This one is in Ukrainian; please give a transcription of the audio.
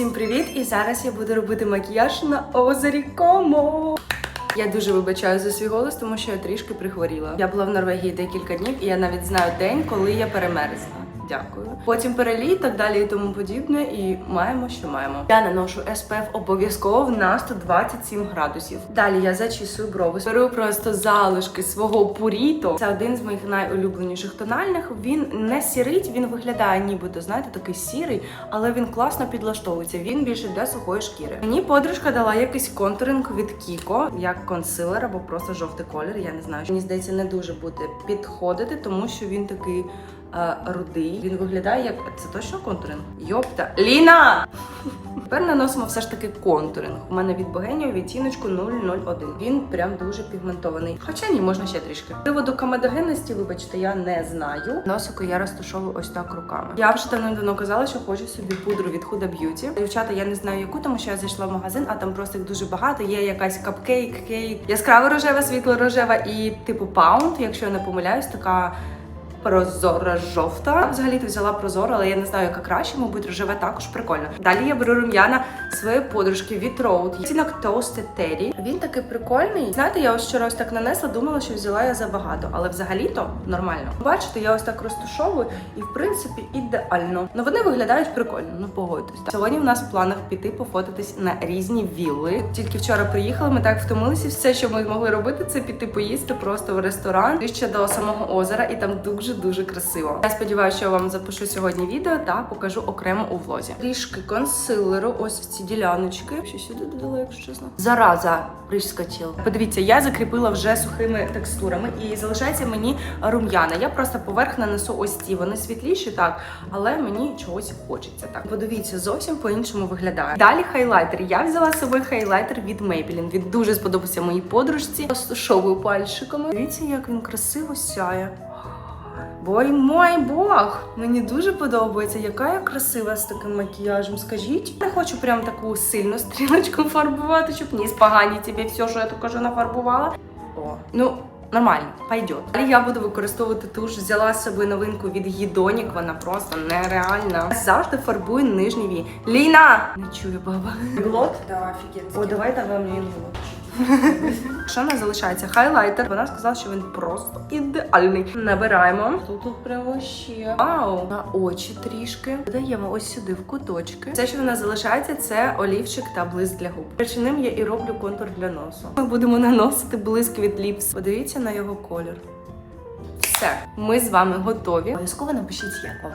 Всім привіт! І зараз я буду робити макіяж на озері Комо. Я дуже вибачаю за свій голос, тому що я трішки прихворіла. Я була в Норвегії декілька днів, і я навіть знаю день, коли я перемерзла. Дякую. Потім переліт, так далі і тому подібне. І маємо, що маємо. Я наношу SPF обов'язково на 127 градусів. Далі я зачісую брови. Беру просто залишки свого пуріто. Це один з моїх найулюбленіших тональних. Він не сірить, він виглядає, нібито знаєте, такий сірий, але він класно підлаштовується. Він більше для сухої шкіри. Мені подружка дала якийсь контуринг від Кіко, як консилер або просто жовтий колір. Я не знаю. Мені здається, не дуже буде підходити, тому що він такий рудий. Він виглядає як це точно контуринг? Йопта. Ліна! Тепер наносимо все ж таки контуринг. У мене від Богенію відтіночку 001. Він прям дуже пігментований. Хоча ні, можна ще трішки. Приводу комедогенності, вибачте, я не знаю. Носику я розташовую ось так руками. Я вже давно казала, що хочу собі пудру від Huda Beauty. Дівчата, я не знаю яку, тому що я зайшла в магазин, а там просто їх дуже багато. Є якась капкейк, кейк, яскрава рожева, світло рожева і типу паунд, якщо я не помиляюсь, така. Прозора жовта. Взагалі ти взяла прозору, але я не знаю, яка краще, мабуть, рожева також прикольно. Далі я беру рум'яна своєї подружки від Rode. Цінок Toasted Teddy. Він такий прикольний. Знаєте, я ось вчора ось так нанесла, думала, що взяла я забагато, але взагалі-то нормально. Бачите, я ось так розташовую і в принципі ідеально. Ну вони виглядають прикольно, ну погодьтесь. Сьогодні в нас в планах піти пофотитись на різні вілли. Тільки вчора приїхали, ми так втомилися. Все, що ми могли робити, це піти поїсти просто в ресторан ще до самого озера, і там дуже дуже красиво. Я сподіваюся, що я вам запишу сьогодні відео та покажу окремо у влозі. Трішки консилеру, ось в ці діляночки. Що сюди додала, якщо чесно. Зараза прискочив. Подивіться, я закріпила вже сухими текстурами і залишається мені рум'яна. Я просто поверх нанесу ось ці. Вони світліші, так, але мені чогось хочеться. Так, подивіться, зовсім по-іншому виглядає. Далі хайлайтер. Я взяла з собою хайлайтер від Maybelline. Він дуже сподобався моїй подружці. Розташовую пальчиками. Дивіться, як він красиво сяє. Бой мой бог! Мені дуже подобається, яка я красива з таким макіяжем. Скажіть, не хочу прям таку сильну стрілочку фарбувати, щоб не спогані тобі все, що я тільки що нафарбувала. О, ну. Нормально, пойдет. Далі я буду використовувати туш. Взяла з собою новинку від Гідонік, вона просто нереальна. Завжди фарбую нижній вій. Ліна! Не чую, баба. Глот? Да, офігенський. О, давай давай мені глот. Що в нас залишається? Хайлайтер. Вона сказала, що він просто ідеальний. Набираємо. Тут прямо ще. Вау! На очі трішки. Додаємо ось сюди в куточки. Все, що в нас залишається, це олівчик та блиск для губ. Речі ним я і роблю контур для носу. Ми будемо наносити блиск від ліпс. Подивіться на його колір. Все, ми з вами готові. Обов'язково напишіть, як вам.